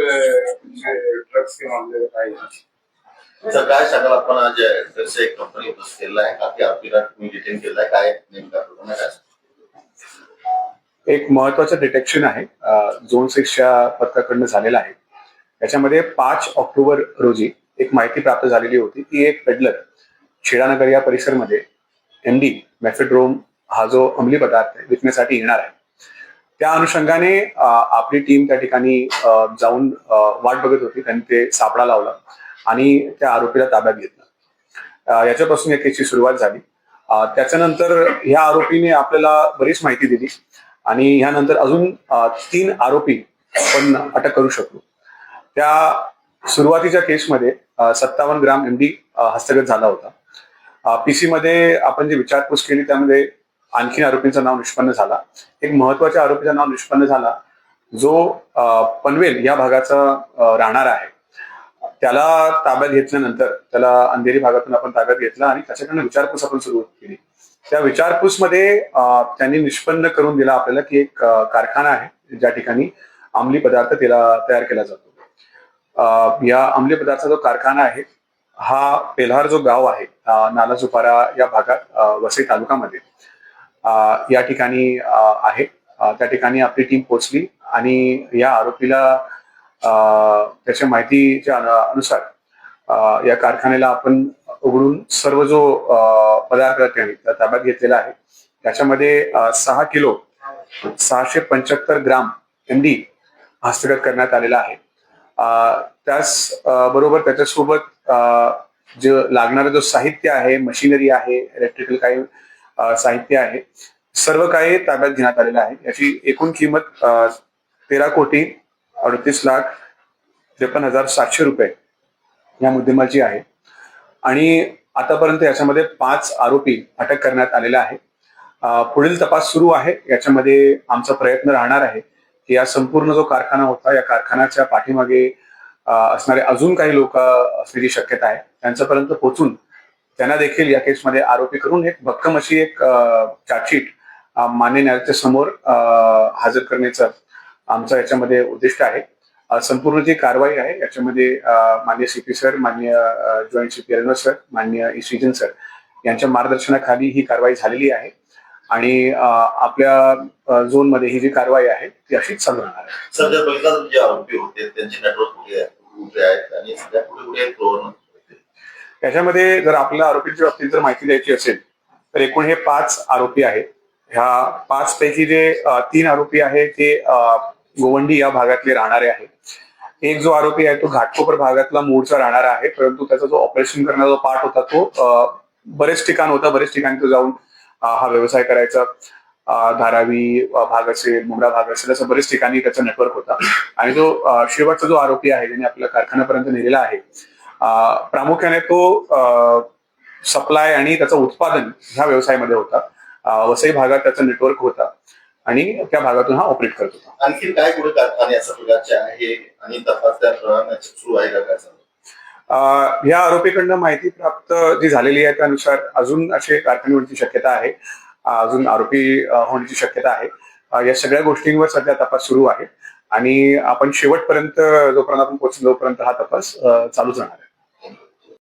Drugs के मामले sir काय सांगाल आपण आज ड्रग्सचं एक कंपनी बस केलेला आहे काही आरोपीला तुम्ही डिटेन केलाय काय नेमका प्रकरण आहे? काय एक महत्वाचं डिटेक्शन आहे झोन सिक्सच्या पथकाकडनं झालेलं आहे. त्याच्यामध्ये पाच ऑक्टोबर रोजी एक माहिती प्राप्त झालेली होती की एक पेडलर शिडानगर या परिसरमध्ये एम डी मॅफेड्रोम हा जो अंमली पदार्थ आहे विकण्यासाठी येणार आहे. त्या अनुषंगाने आपली टीम त्या ठिकाणी जाऊन वाट बघत होती. त्यांनी ते सापळा लावला आणि त्या आरोपीला ताब्यात घेतलं. याच्यापासून या केसची सुरुवात झाली. त्याच्यानंतर ह्या आरोपीने आपल्याला बरीच माहिती दिली आणि ह्यानंतर अजून तीन आरोपी आपण अटक करू शकलो. त्या सुरुवातीच्या केसमध्ये सत्तावन्न ग्राम एमडी हस्तगत झाला होता. पीसी मध्ये आपण जी विचारपूस केली त्यामध्ये आणखीन आरोपींचं नाव निष्पन्न झाला. एक महत्त्वाच्या आरोपीचं नाव निष्पन्न झाला जो पनवेल या भागाचा राहणार आहे. त्याला ताब्यात घेतल्यानंतर त्याला अंधेरी भागातून आपण ताब्यात घेतला आणि त्याच्याकडनं विचारपूस आपण सुरू केली. त्या विचारपूसमध्ये अ, त्यांनी निष्पन्न करून दिला आपल्याला की एक कारखाना आहे ज्या ठिकाणी अंमली पदार्थ त्याला तयार केला जातो. या अंमली पदार्थाचा जो कारखाना आहे हा पेल्हार जो गाव आहे अ, नालासुपारा या भागात वसई तालुक्यामध्ये या ठिकाणी आहे. त्या ठिकाणी आपली टीम पोहोचली आणि या आरोपीला अ, त्याच्या माहितीच्या अनुसार या कारखान्याला आपण उघडून सर्व जो पदार्थ त्यांनी ताब्यात घेतलेला आहे. त्याच्यामध्ये सहा किलो सहाशे पंच्याहत्तर ग्राम एमडी हस्तगत करण्यात आलेला आहे. त्याच बरोबर त्याच्यासोबत अ, जे लागणारं जो साहित्य आहे मशिनरी आहे इलेक्ट्रिकल काही साहित्य आहे. सर्व काही ताब्यात घेण्यात आलेलं आहे. याची एकूण किंमत तेरा कोटी अडतीस लाख त्रेपन्न हजार सातशे रुपये या मुद्देमाची आहे. आणि आतापर्यंत याच्यामध्ये पाच आरोपी अटक करण्यात आलेला आहे. पुढील तपास सुरू आहे. याच्यामध्ये आमचा प्रयत्न राहणार आहे की या संपूर्ण जो कारखाना होता या कारखान्याच्या पाठीमागे असणारे अजून काही लोक असण्याची शक्यता आहे. त्यांच्यापर्यंत पोहोचून त्यांना देखील या केसमध्ये आरोपी करून एक भक्कम अशी एक चार्जशीट मान्य न्यायालयाच्या समोर हजर करण्याचं आमचं याच्यामध्ये उद्दिष्ट आहे. संपूर्ण जी कारवाई आहे याच्यामध्ये मान्य सीपी सर मान्य जॉईंट सीपी रेल्वे सर मान्य इसिजन सर यांच्या मार्गदर्शनाखाली ही कारवाई झालेली आहे. आणि आपल्या झोनमध्ये ही जी कारवाई आहे ती अशीच चालू राहणार आहे. सर जे आरोपी होते त्यांची नेटवर्क कुठे आहे? कुठे आहेत? आणि सध्या कुठे कुठे त्याच्यामध्ये जर आपल्याला आरोपींच्या बाबतीत जर माहिती द्यायची असेल तर एकूण हे पाच आरोपी आहेत. ह्या पाच पैकी जे तीन आरोपी आहेत ते गोवंडी या भागातले राहणारे आहेत. एक जो आरोपी आहे तो घाटकोपर भागातला मूळचा राहणारा आहे परंतु त्याचा जो ऑपरेशन करण्याचा जो पार्ट होता तो बरेच ठिकाण होता. बरेच ठिकाणी तो जाऊन हा व्यवसाय करायचा. धारावी भाग असेल मुंब्रा भाग असेल असं बरेच ठिकाणी त्याचा नेटवर्क होता. आणि जो शेवटचा जो आरोपी आहे ज्याने आपल्या कारखान्यापर्यंत नेलेला आहे प्रामुख्याने तो सप्लाय आणि त्याचं उत्पादन ह्या व्यवसायामध्ये होता. वसई भागात त्याचा नेटवर्क होता आणि त्या भागातून हा ऑपरेट करत होता. आणखी काय कुठे कारखाने अशा प्रकारचे आहे आणि तपास सुरू आहे का या आरोपीकडनं माहिती प्राप्त जी झालेली आहे त्यानुसार अजून असे कारखाने होण्याची शक्यता आहे. अजून आरोपी होण्याची शक्यता आहे. या सगळ्या गोष्टींवर सध्या तपास सुरू आहे आणि आपण शेवटपर्यंत जोपर्यंत आपण पोहोचलो जोपर्यंत हा तपास चालूच राहणार आहे.